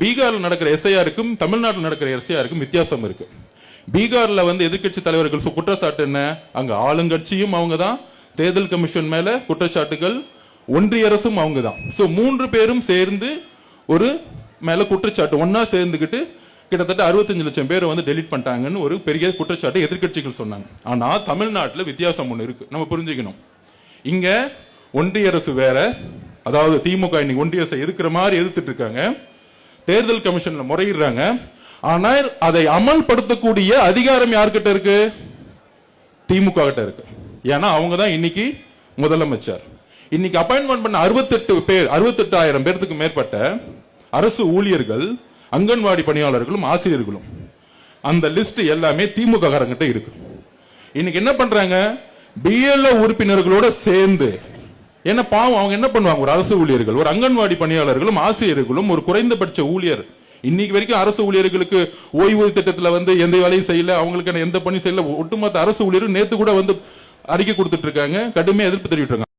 பீகாரில் நடக்கிற எஸ்ஐஆருக்கும் தமிழ்நாட்டில் நடக்கிற எஸ்ஐஆருக்கும் வித்தியாசம் இருக்கு. பீகாரில் வந்து எதிர்க்கட்சி தலைவர்கள் குற்றச்சாட்டு என்ன? அங்க ஆளுங்கட்சியும் அவங்க தான் தேர்தல் கமிஷன் மேல குற்றச்சாட்டுகள் ஒன்றிய அரசும் அவங்க தான் ஸோ மூன்று பேரும் சேர்ந்து ஒரு மேல குற்றச்சாட்டு ஒன்றா சேர்ந்துக்கிட்டு கிட்டத்தட்ட அறுபத்தஞ்சு லட்சம் பேரை வந்து டெலிட் பண்ணிட்டாங்கன்னு ஒரு பெரிய குற்றச்சாட்டு எதிர்க்கட்சிகள் சொன்னாங்க. ஆனா தமிழ்நாட்டில் வித்தியாசம் ஒன்று இருக்கு. நம்ம புரிஞ்சுக்கணும். இங்க ஒன்றிய அரசு வேற அதாவது திமுக இன்னைக்கு ஒன்றிய அரசை எதிர்க்கிற மாதிரி எதிர்த்துட்டு இருக்காங்க. தேர்தல் கமிஷன்ல முறையிடுறாங்க. ஆனால் அதை அமல்படுத்தக்கூடிய அதிகாரம் யார்கிட்ட இருக்கு? திமுக கிட்ட இருக்கு. ஏன்னா அவங்க தான் இன்னைக்கு முதலமைச்சர். இன்னைக்கு அப்பாயின்மெண்ட் பண்ண அறுபத்தெட்டு பேர் அறுபத்தெட்டாயிரம் பேர்த்துக்கு மேற்பட்ட அரசு ஊழியர்கள் அங்கன்வாடி பணியாளர்களும் ஆசிரியர்களும் அந்த லிஸ்ட் எல்லாமே திமுக காரங்கிட்ட இருக்கு. இன்னைக்கு என்ன பண்றாங்க? பிஎல்ஓ உறுப்பினர்களோட சேர்ந்து ஏன்னா பாவம் அவங்க என்ன பண்ணுவாங்க? ஒரு அரசு ஊழியர்கள் ஒரு அங்கன்வாடி பணியாளர்களும் ஆசிரியர்களும் ஒரு குறைந்தபட்ச ஊழியர். இன்னைக்கு வரைக்கும் அரசு ஊழியர்களுக்கு ஓய்வூதிய திட்டத்துல வந்து எந்த வேலையும் செய்யல அவங்களுக்கு எந்த பணி செய்யல. ஒட்டுமொத்த அரசு ஊழியரும் நேத்து கூட வந்து அறிக்கை கொடுத்துட்டு இருக்காங்க. கடுமையாக எதிர்ப்பு தெரிவிட்டு இருக்காங்க